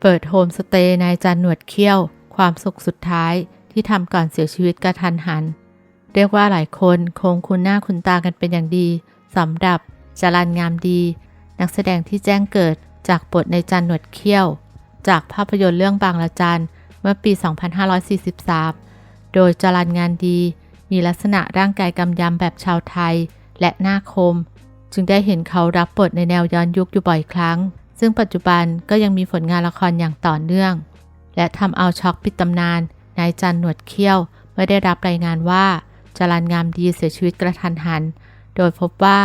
เปิดโฮมสเตย์นายจันหนวดเขี้ยว ความสุขสุดท้ายที่ทำก่อนเสียชีวิตกระทันหัน เรียกว่าหลายคนคงคุ้นหน้าคุ้นตากันเป็นอย่างดีสำหรับจรันงามดี นักแสดงที่แจ้งเกิดจากบทในจันหนวดเขี้ยว จากภาพยนตร์เรื่องบางละจันเมื่อปี 2543 โดยจรันงานดีมีลักษณะร่างกายกำยำแบบชาวไทยและหน้าคม จึงได้เห็นเขารับบทในแนวย้อนยุคอยู่บ่อยครั้ง ซึ่งปัจจุบันก็ยังมีผลงานละครอย่างต่อเนื่อง และทำเอาช็อกปิดตำนานนายจันหนวดเขี้ยวเมื่อได้รับรายงานว่าจรันงามดีเสียชีวิตกระทันหัน โดยพบว่า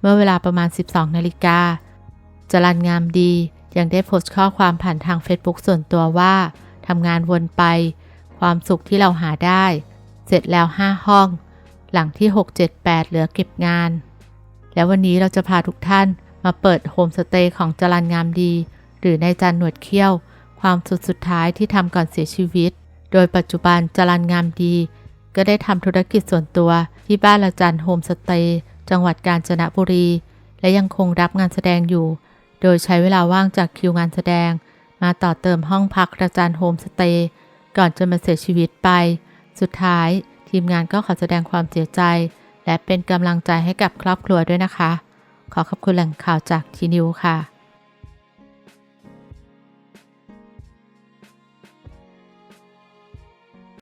เมื่อเวลาประมาณ 12 นาฬิกาจรันงามดียังได้โพสต์ข้อความผ่านทางเฟซบุ๊กส่วนตัวว่าทำงานวนไป ความสุขที่เราหาได้ เสร็จแล้ว 5 ห้อง หลังที่ 6 7 8 เหลือเก็บงาน แล้ววันนี้เราจะพาทุกท่าน มาเปิดโฮมสเตย์ของจรันงามดี หรือในจันหนวดเขี้ยว ความสุดสุดท้ายที่ทำก่อนเสียชีวิต โดยปัจจุบันจรันงามดี ก็ได้ทำธุรกิจส่วนตัวที่บ้านละจันโฮมสเตย์จังหวัดกาญจนบุรี และยังคงรับงานแสดงอยู่ โดยใช้เวลาว่างจากคิวงานแสดง มาต่อเติมห้องพักละจันโฮมสเตย์ก่อนจะมาเสียชีวิตไป สุดท้ายทีมงานก็ขอแสดงความเสียใจ และเป็นกำลังใจให้กับครอบครัวด้วยนะคะ ขอขอบคุณแหล่งข่าวจากทีนิวค่ะ